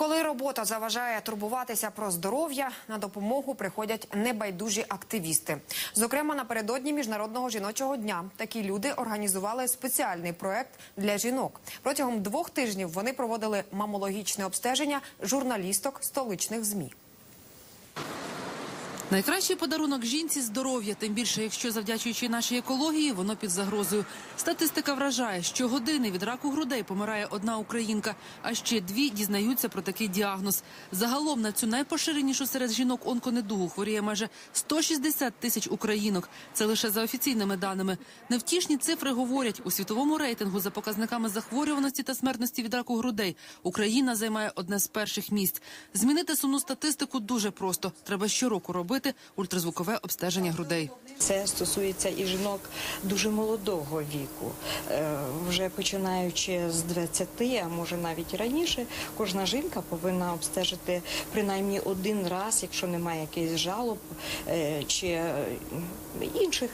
Коли робота заважає турбуватися про здоров'я, на допомогу приходять небайдужі активісти. Зокрема, напередодні міжнародного жіночого дня такі люди організували спеціальний проект для жінок. Протягом двох тижнів вони проводили мамологічне обстеження журналісток столичних змі. Найкращий подарунок жінці здоров'я, тим більше, якщо завдячуючи нашій екології, воно під загрозою. Статистика вражає, що години від раку грудей помирає одна українка, а ще дві дізнаються про такий діагноз. Загалом на цю найпоширенішу серед жінок онконедугу хворіє майже 160 тисяч українок. Це лише за офіційними даними. Невтішні цифри говорять у світовому рейтингу за показниками захворюваності та смертності від раку грудей. Україна займає одне з перших місць. Змінити сумну статистику дуже просто. Треба щороку робити ультразвукове обстеження грудей. Це стосується і жінок дуже молодого віку, Е, вже починаючи з 20, а може навіть раніше, кожна жінка повинна обстежити принаймні один раз, якщо немає якихось жалоб е, чи е, інших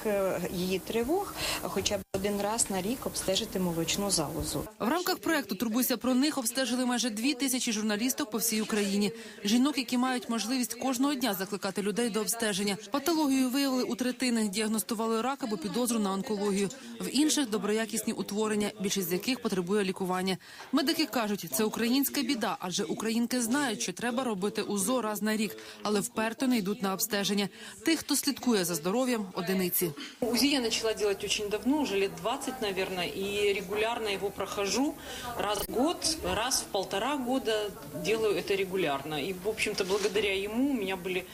її тривог, хоча б один раз на рік обстежити молочну залозу. В рамках проекту Турбуйся про них обстежили майже дві тисячі журналісток по всій Україні. Жінок, які мають можливість кожного дня закликати людей до обстеження. Патологію виявили у третини, діагностували рак або підозру на онкологію. В інших доброякісні утворення, більшість з яких потребує лікування. Медики кажуть, це українська біда, адже українки знають, що треба робити УЗО раз на рік, але вперто не йдуть на обстеження. Тих, хто слідкує за здоров'ям, одиниці. УЗИ я начала делать очень давно, уже лет 20, наверное, и регулярно его прохожу. Раз в год, раз в полтора года делаю это регулярно. И, в общем-то, благодаря ему у меня были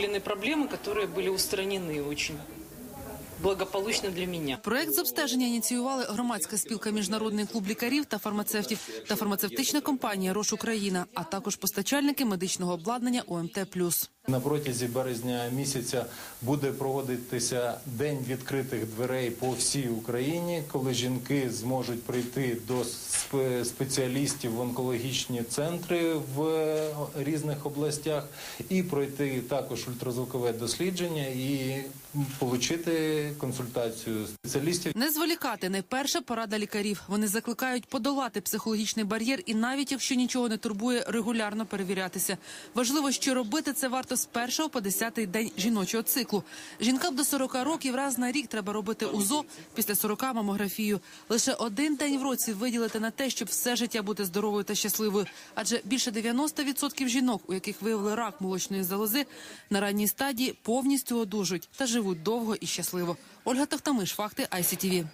выявлены проблемы, которые были устранены очень благополучно для меня. Проект з обстеження ініціювали громадська спілка Міжнародний клуб лікарів та фармацевтів та фармацевтична компанія Рош Україна, а також постачальники медичного обладнання ОМТ+. На протязі березня місяця буде проводитися день відкритих дверей по всій Україні, коли жінки зможуть прийти до спеціалістів в онкологічні центри в е, різних областях і пройти також ультразвукове дослідження і отримати консультацію спеціалістів. Не зволікати найперша порада лікарів. Вони закликають подолати психологічний бар'єр і навіть якщо нічого не турбує, регулярно перевірятися. Важливо, що робити це варто з першого по десятий день жіночого циклу. Жінкам до 40 років раз на рік треба робити УЗО, після 40 – мамографію. Лише один день в році виділити на те, щоб все життя бути здоровою та щасливою. Адже більше 90% жінок, у яких виявили рак молочної залози, на ранній стадії повністю одужують та живуть довго і щасливо. Ольга Тахтамиш, факти ICTV.